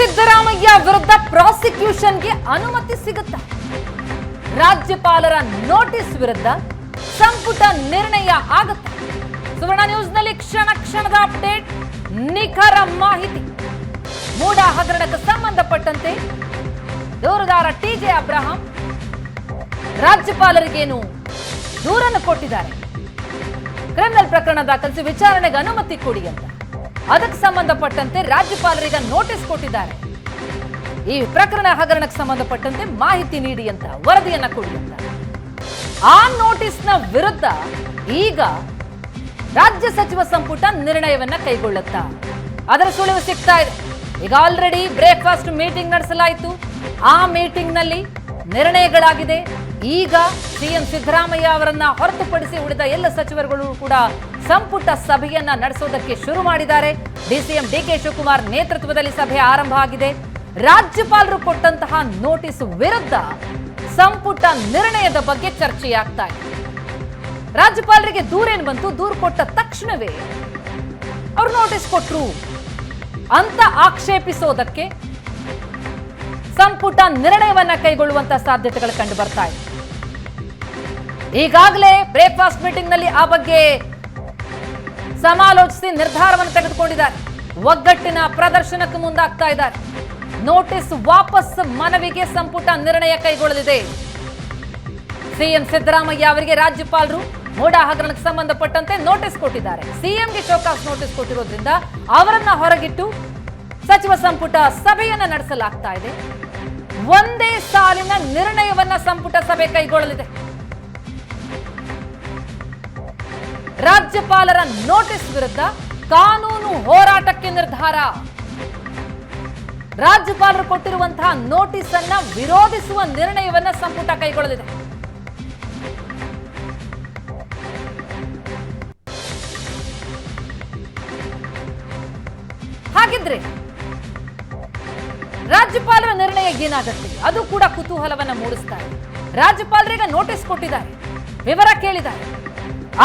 ಸಿದ್ದರಾಮಯ್ಯ ವಿರುದ್ಧ ಪ್ರಾಸಿಕ್ಯೂಷನ್ಗೆ ಅನುಮತಿ ಸಿಗುತ್ತಾ. ರಾಜ್ಯಪಾಲರ ನೋಟಿಸ್ ವಿರುದ್ಧ ಸಂಪುಟ ನಿರ್ಣಯ ಆಗುತ್ತೆ. ಸುವರ್ಣ ನ್ಯೂಸ್ನಲ್ಲಿ ಕ್ಷಣ ಕ್ಷಣದ ಅಪ್ಡೇಟ್, ನಿಖರ ಮಾಹಿತಿ. ಮೂಡ ಹಗರಣಕ್ಕೆ ಸಂಬಂಧಪಟ್ಟಂತೆ ದೂರುದಾರ ಟಿಜೆ ಅಬ್ರಹಾಂ ರಾಜ್ಯಪಾಲರಿಗೇನು ದೂರನ್ನು ಕೊಟ್ಟಿದ್ದಾರೆ? ಕ್ರಿಮಿನಲ್ ಪ್ರಕರಣ ದಾಖಲಿಸಿ ವಿಚಾರಣೆಗೆ ಅನುಮತಿ ಕೊಡಿ ಅಂತ. ಅದಕ್ಕೆ ಸಂಬಂಧಪಟ್ಟಂತೆ ರಾಜ್ಯಪಾಲರಿಗೆ ನೋಟಿಸ್ ಕೊಟ್ಟಿದ್ದಾರೆ. ಈ ಪ್ರಕರಣ ಹಗರಣಕ್ಕೆ ಸಂಬಂಧಪಟ್ಟಂತೆ ಮಾಹಿತಿ ನೀಡಿ ಅಂತ, ವರದಿಯನ್ನ ಕೊಡಿ ಅಂತ. ಆ ನೋಟಿಸ್ನ ವಿರುದ್ಧ ಈಗ ರಾಜ್ಯ ಸಚಿವ ಸಂಪುಟ ನಿರ್ಣಯವನ್ನ ಕೈಗೊಳ್ಳುತ್ತಾ. ಅದರ ಸುಳಿವು ಸಿಗ್ತಾ ಇದೆ. ಈಗ ಆಲ್ರೆಡಿ ಬ್ರೇಕ್ಫಾಸ್ಟ್ ಮೀಟಿಂಗ್ ನಡೆಸಲಾಯಿತು. ಆ ಮೀಟಿಂಗ್ನಲ್ಲಿ ನಿರ್ಣಯಗಳಾಗಿದೆ. ಈಗ ಸಿಎಂ ಸಿದ್ದರಾಮಯ್ಯ ಅವರನ್ನ ಹೊರತುಪಡಿಸಿ ಉಳಿದ ಎಲ್ಲ ಸಚಿವರುಗಳು ಕೂಡ ಸಂಪುಟ ಸಭೆಯನ್ನ ನಡೆಸೋದಕ್ಕೆ ಶುರು ಮಾಡಿದ್ದಾರೆ. ಡಿಸಿಎಂ ಡಿಕೆ ಶಿವಕುಮಾರ್ ನೇತೃತ್ವದಲ್ಲಿ ಸಭೆ ಆರಂಭ ಆಗಿದೆ. ರಾಜ್ಯಪಾಲರು ಕೊಟ್ಟಂತಹ ನೋಟಿಸ್ ವಿರುದ್ಧ ಸಂಪುಟ ನಿರ್ಣಯದ ಬಗ್ಗೆ ಚರ್ಚೆಯಾಗ್ತಾ ಇದೆ. ರಾಜ್ಯಪಾಲರಿಗೆ ದೂರೇನು ಬಂತು? ದೂರು ಕೊಟ್ಟ ತಕ್ಷಣವೇ ಅವ್ರು ನೋಟಿಸ್ ಕೊಟ್ರು. ಅಂತ ಆಕ್ಷೇಪಿಸೋದಕ್ಕೆ ಸಂಪುಟ ನಿರ್ಣಯವನ್ನ ಕೈಗೊಳ್ಳುವಂತ ಸಾಧ್ಯತೆಗಳು ಕಂಡು ಬರ್ತಾ ಇದೆ. ಈಗಾಗಲೇ ಬ್ರೇಕ್ಫಾಸ್ಟ್ ಮೀಟಿಂಗ್ನಲ್ಲಿ ಆ ಬಗ್ಗೆ ಸಮಾಲೋಚಿಸಿ ನಿರ್ಧಾರವನ್ನು ತೆಗೆದುಕೊಂಡಿದ್ದಾರೆ. ಒಗ್ಗಟ್ಟಿನ ಪ್ರದರ್ಶನಕ್ಕೆ ಮುಂದಾಗ್ತಾ ಇದ್ದಾರೆ. ನೋಟಿಸ್ ವಾಪಸ್ ಮನವಿಗೆ ಸಂಪುಟ ನಿರ್ಣಯ ಕೈಗೊಳ್ಳಲಿದೆ. ಸಿಎಂ ಸಿದ್ದರಾಮಯ್ಯ ಅವರಿಗೆ ರಾಜ್ಯಪಾಲರು ಮೋಡಾ ಹಗರಣಕ್ಕೆ ಸಂಬಂಧಪಟ್ಟಂತೆ ನೋಟಿಸ್ ಕೊಟ್ಟಿದ್ದಾರೆ. ಸಿಎಂಗೆ ಶೋಕಾಸ್ ನೋಟಿಸ್ ಕೊಟ್ಟಿರೋದ್ರಿಂದ ಅವರನ್ನ ಹೊರಗಿಟ್ಟು ಸಚಿವ ಸಂಪುಟ ಸಭೆಯನ್ನ ನಡೆಸಲಾಗ್ತಾ ಇದೆ. ಒಂದೇ ಸಾಲಿನ ನಿರ್ಣಯವನ್ನ ಸಂಪುಟ ಸಭೆ ಕೈಗೊಳ್ಳಲಿದೆ. ರಾಜ್ಯಪಾಲರ ನೋಟಿಸ್ ವಿರುದ್ಧ ಕಾನೂನು ಹೋರಾಟಕ್ಕೆ ನಿರ್ಧಾರ. ರಾಜ್ಯಪಾಲರು ಕೊಟ್ಟಿರುವಂತಹ ನೋಟಿಸ್ ಅನ್ನ ವಿರೋಧಿಸುವ ನಿರ್ಣಯವನ್ನ ಸಂಪುಟ ಕೈಗೊಳ್ಳಲಿದೆ. ಹಾಗಿದ್ರೆ ರಾಜ್ಯಪಾಲರ ನಿರ್ಣಯ ಏನಾಗುತ್ತೆ? ಅದು ಕೂಡ ಕುತೂಹಲವನ್ನ ಮೂಡಿಸ್ತಾರೆ. ರಾಜ್ಯಪಾಲರಿಗೆ ನೋಟಿಸ್ ಕೊಟ್ಟಿದ್ದಾರೆ. ವಿವರ ಕೇಳಿದ್ದಾರೆ.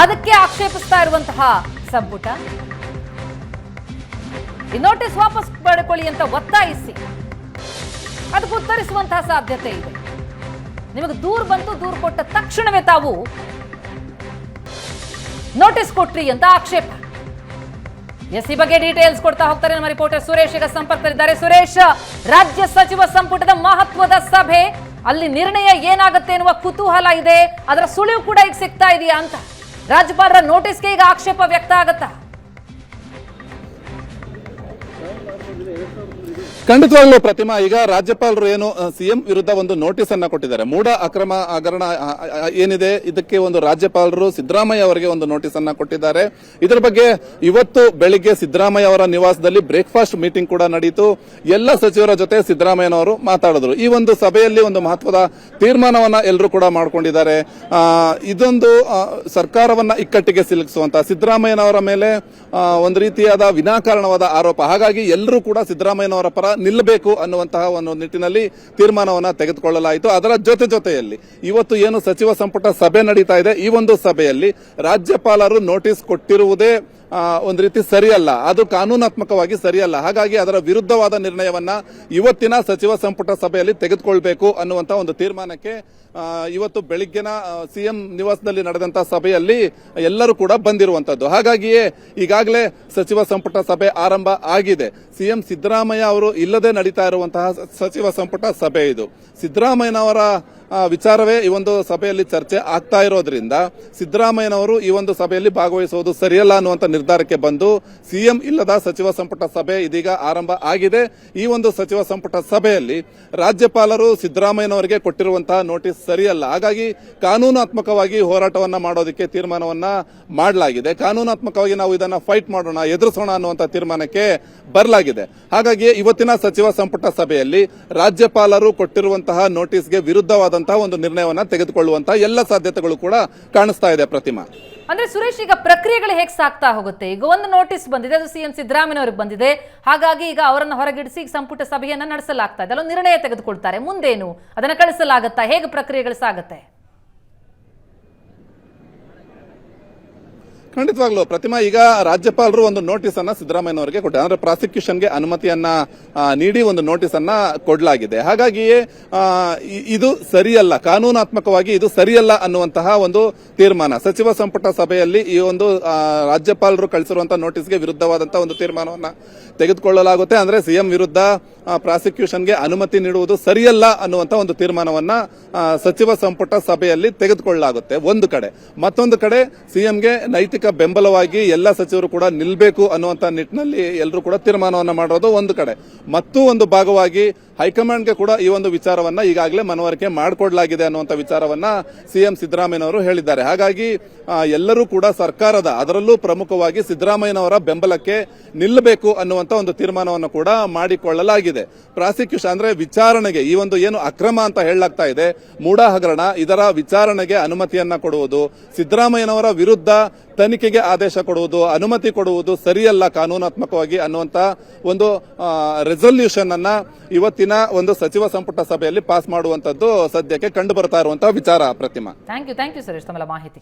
ಅದಕ್ಕೆ ಆಕ್ಷೇಪಿಸ್ತಾ ಇರುವಂತಹ ಸಂಪುಟ. ಈ ನೋಟಿಸ್ ವಾಪಸ್ ಪಡ್ಕೊಳ್ಳಿ ಅಂತ ಒತ್ತಾಯಿಸಿ. ಅದಕ್ಕೆ ಉತ್ತರಿಸುವಂತಹ ಸಾಧ್ಯತೆ ಇದೆ. ನಿಮಗೆ ದೂರು ಬಂತು ದೂರು ಕೊಟ್ಟ ತಕ್ಷಣವೇ ತಾವು ನೋಟಿಸ್ ಕೊಟ್ರಿ ಅಂತ ಆಕ್ಷೇಪ. ಎಸ್, ಈ ಬಗ್ಗೆ ಡೀಟೇಲ್ಸ್ ಕೊಡ್ತಾ ಹೋಗ್ತಾರೆ ನಮ್ಮ ರಿಪೋರ್ಟರ್ ಸುರೇಶ್. ಈಗ ಸಂಪರ್ಕದಲ್ಲಿದ್ದಾರೆ. ಸುರೇಶ್, ರಾಜ್ಯ ಸಚಿವ ಸಂಪುಟದ ಮಹತ್ವದ ಸಭೆ, ಅಲ್ಲಿ ನಿರ್ಣಯ ಏನಾಗುತ್ತೆ ಎನ್ನುವ ಕುತೂಹಲ ಇದೆ. ಅದರ ಸುಳಿವು ಕೂಡ ಈಗ ಸಿಗ್ತಾ ಇದೆಯಾ ಅಂತ. ರಾಜ್ಯಪಾಲರ ನೋಟಿಸ್ಗೆ ಈಗ ಆಕ್ಷೇಪ ವ್ಯಕ್ತ ಆಗತ್ತಾ? ಖಂಡಿತವಾಗ್ಲೂ ಪ್ರತಿಮಾ, ಈಗ ರಾಜ್ಯಪಾಲರು ಏನು ಸಿಎಂ ವಿರುದ್ಧ ಒಂದು ನೋಟಿಸ್ ಅನ್ನ ಕೊಟ್ಟಿದ್ದಾರೆ. ಮೂಡ ಅಕ್ರಮ ಹಗರಣ ಏನಿದೆ, ಇದಕ್ಕೆ ಒಂದು ರಾಜ್ಯಪಾಲರು ಸಿದ್ದರಾಮಯ್ಯ ಅವರಿಗೆ ಒಂದು ನೋಟಿಸ್ ಅನ್ನ ಕೊಟ್ಟಿದ್ದಾರೆ. ಇದರ ಬಗ್ಗೆ ಇವತ್ತು ಬೆಳಿಗ್ಗೆ ಸಿದ್ದರಾಮಯ್ಯ ಅವರ ನಿವಾಸದಲ್ಲಿ ಬ್ರೇಕ್ಫಾಸ್ಟ್ ಮೀಟಿಂಗ್ ಕೂಡ ನಡೆಯಿತು ಎಲ್ಲ ಸಚಿವರ ಜೊತೆ ಸಿದ್ದರಾಮಯ್ಯನವರು ಮಾತಾಡಿದ್ರು. ಈ ಒಂದು ಸಭೆಯಲ್ಲಿ ಒಂದು ಮಹತ್ವದ ತೀರ್ಮಾನವನ್ನ ಎಲ್ಲರೂ ಕೂಡ ಮಾಡ್ಕೊಂಡಿದ್ದಾರೆ. ಇದೊಂದು ಸರ್ಕಾರವನ್ನ ಇಕ್ಕಟ್ಟಿಗೆ ಸಿಲುಕಿಸುವಂತ, ಸಿದ್ದರಾಮಯ್ಯನವರ ಮೇಲೆ ಒಂದು ರೀತಿಯಾದ ವಿನಾಕಾರಣವಾದ ಆರೋಪ. ಹಾಗಾಗಿ ಎಲ್ಲರೂ ಕೂಡ ಸಿದ್ದರಾಮಯ್ಯನವರ ಪರ ನಿಲ್ಲಬೇಕು ಅನ್ನುವಂತಹ ಒಂದು ನಿಟ್ಟಿನಲ್ಲಿ ತೀರ್ಮಾನವನ್ನು ತೆಗೆದುಕೊಳ್ಳಲಾಯಿತು. ಅದರ ಜೊತೆ ಜೊತೆಯಲ್ಲಿ ಇವತ್ತು ಏನು ಸಚಿವ ಸಂಪುಟ ಸಭೆ ನಡೀತಾ ಇದೆ, ಈ ಒಂದು ಸಭೆಯಲ್ಲಿ ರಾಜ್ಯಪಾಲರು ನೋಟಿಸ್ ಕೊಟ್ಟಿರುವುದೇ ಒಂದು ರೀತಿ ಸರಿಯಲ್ಲ. ಅದು ಕಾನೂನಾತ್ಮಕವಾಗಿ ಸರಿಯಲ್ಲ. ಹಾಗಾಗಿ ಅದರ ವಿರುದ್ಧವಾದ ನಿರ್ಣಯವನ್ನ ಇವತ್ತಿನ ಸಚಿವ ಸಂಪುಟ ಸಭೆಯಲ್ಲಿ ತೆಗೆದುಕೊಳ್ಬೇಕು ಅನ್ನುವಂತ ಒಂದು ತೀರ್ಮಾನಕ್ಕೆ ಇವತ್ತು ಬೆಳಿಗ್ಗೆನ ಸಿಎಂ ನಿವಾಸದಲ್ಲಿ ನಡೆದಂತಹ ಸಭೆಯಲ್ಲಿ ಎಲ್ಲರೂ ಕೂಡ ಬಂದಿರುವಂತದ್ದು. ಹಾಗಾಗಿಯೇ ಈಗಾಗಲೇ ಸಚಿವ ಸಂಪುಟ ಸಭೆ ಆರಂಭ ಆಗಿದೆ. ಸಿಎಂ ಸಿದ್ದರಾಮಯ್ಯ ಅವರು ಇಲ್ಲದೆ ನಡೀತಾ ಇರುವಂತಹ ಸಚಿವ ಸಂಪುಟ ಸಭೆ ಇದು. ಸಿದ್ದರಾಮಯ್ಯನವರ ವಿಚಾರವೇ ಈ ಒಂದು ಸಭೆಯಲ್ಲಿ ಚರ್ಚೆ ಆಗ್ತಾ ಇರೋದ್ರಿಂದ ಸಿದ್ದರಾಮಯ್ಯನವರು ಈ ಒಂದು ಸಭೆಯಲ್ಲಿ ಭಾಗವಹಿಸುವುದು ಸರಿಯಲ್ಲ ಅನ್ನುವಂತ ನಿರ್ಧಾರಕ್ಕೆ ಬಂದು ಸಿಎಂ ಇಲ್ಲದ ಸಚಿವ ಸಂಪುಟ ಸಭೆ ಇದೀಗ ಆರಂಭ ಆಗಿದೆ. ಈ ಒಂದು ಸಚಿವ ಸಂಪುಟ ಸಭೆಯಲ್ಲಿ ರಾಜ್ಯಪಾಲರು ಸಿದ್ದರಾಮಯ್ಯನವರಿಗೆ ಕೊಟ್ಟಿರುವಂತಹ ನೋಟಿಸ್ ಸರಿಯಲ್ಲ. ಹಾಗಾಗಿ ಕಾನೂನಾತ್ಮಕವಾಗಿ ಹೋರಾಟವನ್ನ ಮಾಡೋದಕ್ಕೆ ತೀರ್ಮಾನವನ್ನ ಮಾಡಲಾಗಿದೆ. ಕಾನೂನಾತ್ಮಕವಾಗಿ ನಾವು ಇದನ್ನ ಫೈಟ್ ಮಾಡೋಣ, ಎದುರಿಸೋಣ ಅನ್ನುವಂತ ತೀರ್ಮಾನಕ್ಕೆ ಬರಲಾಗಿದೆ. ಹಾಗಾಗಿ ಇವತ್ತಿನ ಸಚಿವ ಸಂಪುಟ ಸಭೆಯಲ್ಲಿ ರಾಜ್ಯಪಾಲರು ಕೊಟ್ಟಿರುವಂತಹ ನೋಟಿಸ್ಗೆ ವಿರುದ್ಧವಾದಂತಹ ಒಂದು ನಿರ್ಣಯವನ್ನ ತೆಗೆದುಕೊಳ್ಳುವಂತಹ ಎಲ್ಲ ಸಾಧ್ಯತೆಗಳು ಕೂಡ ಕಾಣಿಸ್ತಾ ಇದೆ ಪ್ರತಿಮಾ. ಅಂದ್ರೆ ಸುರೇಶ್, ಈಗ ಪ್ರಕ್ರಿಯೆಗಳು ಹೇಗೆ ಸಾಗ್ತಾ ಹೋಗುತ್ತೆ? ಈಗ ಒಂದು ನೋಟಿಸ್ ಬಂದಿದೆ, ಅದು ಸಿಎಂ ಸಿದ್ದರಾಮಯ್ಯನವ್ರಿಗೆ ಬಂದಿದೆ. ಹಾಗಾಗಿ ಈಗ ಅವರನ್ನ ಹೊರಗಿಡಿಸಿ ಸಂಪುಟ ಸಭೆಯನ್ನ ನಡೆಸಲಾಗ್ತಾ ಇದೆ. ಅಲ್ಲೊಂದು ನಿರ್ಣಯ ತೆಗೆದುಕೊಳ್ತಾರೆ. ಮುಂದೇನು? ಅದನ್ನ ಕಳಿಸಲಾಗುತ್ತಾ? ಹೇಗೆ ಪ್ರಕ್ರಿಯೆಗಳು ಸಾಗುತ್ತೆ? ಖಂಡಿತವಾಗ್ಲು, ಪ್ರತಿಮಾ, ಈಗ ರಾಜ್ಯಪಾಲರು ಒಂದು ನೋಟಿಸ್ ಅನ್ನ ಸಿದ್ದರಾಮಯ್ಯನವರಿಗೆ ಕೊಟ್ಟ. ಅಂದ್ರೆ ಪ್ರಾಸಿಕ್ಯೂಷನ್ಗೆ ಅನುಮತಿಯನ್ನ ನೀಡಿ ಒಂದು ನೋಟಿಸ್ ಅನ್ನ ಕೊಡಲಾಗಿದೆ. ಹಾಗಾಗಿಯೇ ಇದು ಸರಿಯಲ್ಲ, ಕಾನೂನಾತ್ಮಕವಾಗಿ ಇದು ಸರಿಯಲ್ಲ ಅನ್ನುವಂತಹ ಒಂದು ತೀರ್ಮಾನ. ಸಚಿವ ಸಂಪುಟ ಸಭೆಯಲ್ಲಿ ಈ ಒಂದು ರಾಜ್ಯಪಾಲರು ಕಳಿಸಿರುವಂತಹ ನೋಟಿಸ್ಗೆ ವಿರುದ್ಧವಾದಂತಹ ಒಂದು ತೀರ್ಮಾನವನ್ನ ತೆಗೆದುಕೊಳ್ಳಲಾಗುತ್ತೆ. ಅಂದ್ರೆ ಸಿಎಂ ವಿರುದ್ಧ ಪ್ರಾಸಿಕ್ಯೂಷನ್ಗೆ ಅನುಮತಿ ನೀಡುವುದು ಸರಿಯಲ್ಲ ಅನ್ನುವಂತ ಒಂದು ತೀರ್ಮಾನವನ್ನ ಸಚಿವ ಸಂಪುಟ ಸಭೆಯಲ್ಲಿ ತೆಗೆದುಕೊಳ್ಳಲಾಗುತ್ತೆ. ಒಂದು ಕಡೆ. ಮತ್ತೊಂದು ಕಡೆ ಸಿಎಂಗೆ ನೈತಿಕ ಬೆಂಬಲವಾಗಿ ಎಲ್ಲ ಸಚಿವರು ಕೂಡ ನಿಲ್ಲಬೇಕು ಅನ್ನುವಂತ ನಿಟ್ಟಿನಲ್ಲಿ ಎಲ್ಲರೂ ಕೂಡ ತೀರ್ಮಾನವನ್ನ ಮಾಡೋದು ಒಂದು ಕಡೆ. ಮತ್ತೂ ಒಂದು ಭಾಗವಾಗಿ ಹೈಕಮಾಂಡ್ಗೆ ಕೂಡ ಈ ಒಂದು ವಿಚಾರವನ್ನ ಈಗಾಗಲೇ ಮನವರಿಕೆ ಮಾಡಿಕೊಡಲಾಗಿದೆ ಅನ್ನುವಂತ ವಿಚಾರವನ್ನ ಸಿಎಂ ಸಿದ್ದರಾಮಯ್ಯನವರು ಹೇಳಿದ್ದಾರೆ. ಹಾಗಾಗಿ ಎಲ್ಲರೂ ಕೂಡ ಸರ್ಕಾರದ, ಅದರಲ್ಲೂ ಪ್ರಮುಖವಾಗಿ ಸಿದ್ದರಾಮಯ್ಯನವರ ಬೆಂಬಲಕ್ಕೆ ನಿಲ್ಲಬೇಕು ಅನ್ನುವಂತ ಒಂದು ತೀರ್ಮಾನವನ್ನು ಕೂಡ ಮಾಡಿಕೊಳ್ಳಲಾಗಿದೆ. ಪ್ರಾಸಿಕ್ಯೂಷನ್ ಅಂದ್ರೆ ವಿಚಾರಣೆಗೆ ಈ ಒಂದು ಏನು ಅಕ್ರಮ ಅಂತ ಹೇಳಲಾಗ್ತಾ ಇದೆ. ಮೂಡ ಹಗರಣ ಇದರ ವಿಚಾರಣೆಗೆ ಅನುಮತಿಯನ್ನ ಕೊಡುವುದು, ಸಿದ್ದರಾಮಯ್ಯನವರ ವಿರುದ್ಧ ತನಿಖೆಗೆ ಆದೇಶ ಕೊಡುವುದು, ಅನುಮತಿ ಕೊಡುವುದು ಸರಿಯಲ್ಲ ಕಾನೂನಾತ್ಮಕವಾಗಿ ಅನ್ನುವಂತ ಒಂದು ರೆಸಲ್ಯೂಷನ್ ಅನ್ನ ಇವತ್ತಿನ ಒಂದು ಸಚಿವ ಸಂಪುಟ ಸಭೆಯಲ್ಲಿ ಪಾಸ್ ಮಾಡುವಂತದ್ದು ಸದ್ಯಕ್ಕೆ ಕಂಡು ಬರ್ತಾ ಇರುವಂತಹ ವಿಚಾರ Pratima. Thank you thank you sir ಮಾಹಿತಿ.